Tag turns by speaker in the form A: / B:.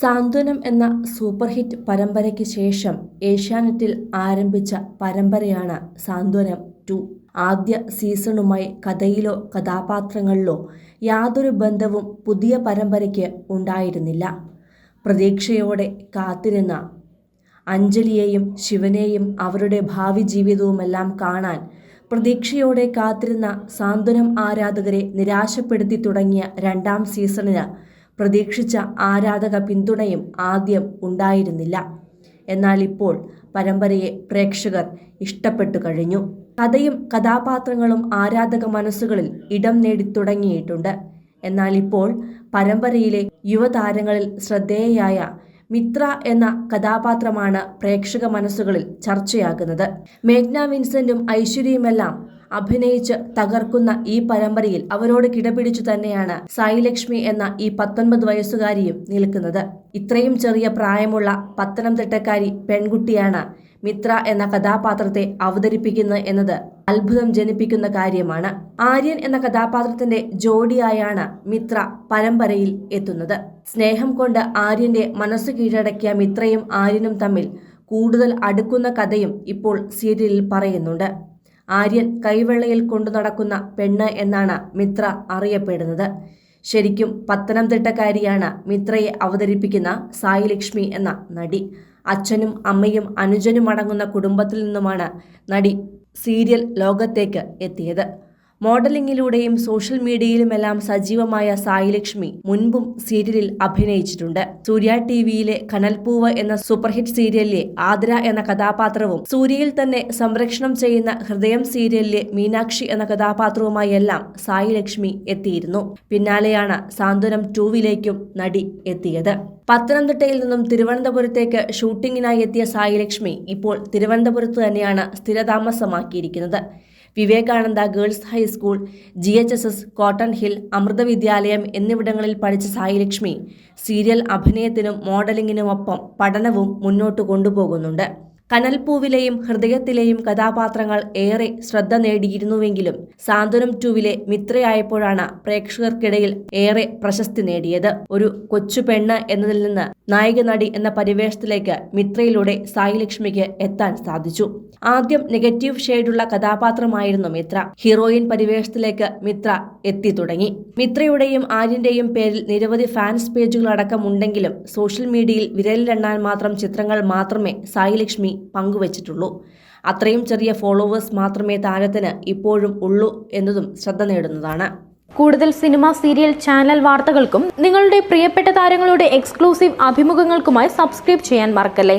A: സാന്ത്വനം എന്ന super hit പരമ്പരയ്ക്ക് ശേഷം ഏഷ്യാനെറ്റിൽ ആരംഭിച്ച പരമ്പരയാണ് സാന്ത്വനം ടു. ആദ്യ സീസണുമായി കഥയിലോ കഥാപാത്രങ്ങളിലോ യാതൊരു ബന്ധവും പുതിയ പരമ്പരയ്ക്ക് ഉണ്ടായിരുന്നില്ല. പ്രതീക്ഷയോടെ കാത്തിരുന്ന അഞ്ജലിയെയും ശിവനെയും അവരുടെ ഭാവി ജീവിതവുമെല്ലാം കാണാൻ പ്രതീക്ഷയോടെ കാത്തിരുന്ന സാന്ത്വനം ആരാധകരെ നിരാശപ്പെടുത്തി തുടങ്ങിയ രണ്ടാം സീസണിന് പ്രതീക്ഷിച്ച ആരാധക പിന്തുണയും ആദ്യം ഉണ്ടായിരുന്നില്ല. എന്നാൽ ഇപ്പോൾ പരമ്പരയെ പ്രേക്ഷകർ ഇഷ്ടപ്പെട്ടു കഴിഞ്ഞു. കഥയും കഥാപാത്രങ്ങളും ആരാധക മനസ്സുകളിൽ ഇടം നേടി തുടങ്ങിയിട്ടുണ്ട്. എന്നാൽ ഇപ്പോൾ പരമ്പരയിലെ യുവതാരങ്ങളിൽ ശ്രദ്ധേയയായ മിത്ര എന്ന കഥാപാത്രമാണ് പ്രേക്ഷക മനസ്സുകളിൽ ചർച്ചയാകുന്നത്. മേഘ്ന വിൻസെന്റും ഐശ്വര്യയുമെല്ലാം അഭിനയിച്ച് തകർക്കുന്ന ഈ പരമ്പരയിൽ അവരോട് കിടപിടിച്ചു തന്നെയാണ് സായിലക്ഷ്മി എന്ന ഈ പത്തൊൻപത് വയസ്സുകാരിയും നിൽക്കുന്നത്. ഇത്രയും ചെറിയ പ്രായമുള്ള പത്തനംതിട്ടക്കാരി പെൺകുട്ടിയാണ് മിത്ര എന്ന കഥാപാത്രത്തെ അവതരിപ്പിക്കുന്നത് എന്നത് അത്ഭുതം ജനിപ്പിക്കുന്ന കാര്യമാണ്. ആര്യൻ എന്ന കഥാപാത്രത്തിന്റെ ജോഡിയായാണ് മിത്ര പരമ്പരയിൽ എത്തുന്നത്. സ്നേഹം കൊണ്ട് ആര്യന്റെ മനസ്സ് കീഴടക്കിയ മിത്രയും ആര്യനും തമ്മിൽ കൂടുതൽ അടുക്കുന്ന കഥയും ഇപ്പോൾ സീരിയലിൽ പറയുന്നുണ്ട്. ആര്യൻ കൈവെള്ളയിൽ കൊണ്ടു നടക്കുന്ന പെണ്ണ് എന്നാണ് മിത്ര അറിയപ്പെടുന്നത്. ശരിക്കും പത്തനംതിട്ടക്കാരിയാണ് മിത്രയെ അവതരിപ്പിക്കുന്ന സായി ലക്ഷ്മി എന്ന നടി. അച്ഛനും അമ്മയും അനുജനും അടങ്ങുന്ന കുടുംബത്തിൽ നിന്നുമാണ് നടി സീരിയൽ ലോകത്തേക്ക് എത്തിയത്. മോഡലിംഗിലൂടെയും സോഷ്യൽ മീഡിയയിലുമെല്ലാം സജീവമായ സായിലക്ഷ്മി മുൻപും സീരിയലിൽ അഭിനയിച്ചിട്ടുണ്ട്. സൂര്യ ടി വിയിലെ കനൽപൂവ് എന്ന സൂപ്പർഹിറ്റ് സീരിയലിലെ ആതിര എന്ന കഥാപാത്രവും സൂര്യയിൽ തന്നെ സംരക്ഷണം ചെയ്യുന്ന ഹൃദയം സീരിയലിലെ മീനാക്ഷി എന്ന കഥാപാത്രവുമായി എല്ലാം സായിലക്ഷ്മി എത്തിയിരുന്നു. പിന്നാലെയാണ് സാന്ത്വനം ടൂവിലേക്കും നടി എത്തിയത്. പത്തനംതിട്ടയിൽ നിന്നും തിരുവനന്തപുരത്തേക്ക് ഷൂട്ടിങ്ങിനായി എത്തിയ സായിലക്ഷ്മി ഇപ്പോൾ തിരുവനന്തപുരത്ത് തന്നെയാണ് സ്ഥിരതാമസമാക്കിയിരിക്കുന്നത്. Vivekananda girls high school G H S S Cotton Hill Amrita Vidyalayam എന്നിവിടങ്ങളിൽ പഠിച്ച സായിലക്ഷ്മി. സീരിയൽ അഭിനയത്തിനും മോഡലിംഗിനുമൊപ്പം പഠനവും മുന്നോട്ട് കൊണ്ടുപോകുന്നുണ്ട്. കനൽപൂവിലെയും ഹൃദയത്തിലെയും കഥാപാത്രങ്ങൾ ഏറെ ശ്രദ്ധ നേടിയിരുന്നുവെങ്കിലും സാന്ത്വനം ടുവിലെ മിത്രയായപ്പോഴാണ് പ്രേക്ഷകർക്കിടയിൽ ഏറെ പ്രശസ്തി നേടിയത്. ഒരു കൊച്ചു പെണ്ണ് എന്നതിൽ നിന്ന് നായിക നടി എന്ന പരിവേഷത്തിലേക്ക് മിത്രയിലൂടെ സായി ലക്ഷ്മിക്ക് എത്താൻ സാധിച്ചു. ആദ്യം നെഗറ്റീവ് ഷെയ്ഡുള്ള കഥാപാത്രമായിരുന്നു മിത്ര. ഹീറോയിൻ പരിവേഷത്തിലേക്ക് മിത്ര എത്തി തുടങ്ങി. മിത്രയുടെയും ആര്യന്റെയും പേരിൽ നിരവധി ഫാൻസ് പേജുകൾ സോഷ്യൽ മീഡിയയിൽ വിരലിലെണ്ണാൻ മാത്രം ചിത്രങ്ങൾ മാത്രമേ സായിലക്ഷ്മി പങ്കുവച്ചിട്ടുള്ളൂ. അത്രയും ചെറിയ ഫോളോവേഴ്സ് മാത്രമേ താരത്തിന് ഇപ്പോഴും ഉള്ളൂ എന്നതും ശ്രദ്ധ നേടുന്നതാണ്.
B: കൂടുതൽ സിനിമ സീരിയൽ ചാനൽ വാർത്തകൾക്കും നിങ്ങളുടെ പ്രിയപ്പെട്ട താരങ്ങളുടെ എക്സ്ക്ലൂസീവ് അഭിമുഖങ്ങൾക്കുമായി സബ്സ്ക്രൈബ് ചെയ്യാൻ മറക്കല്ലേ?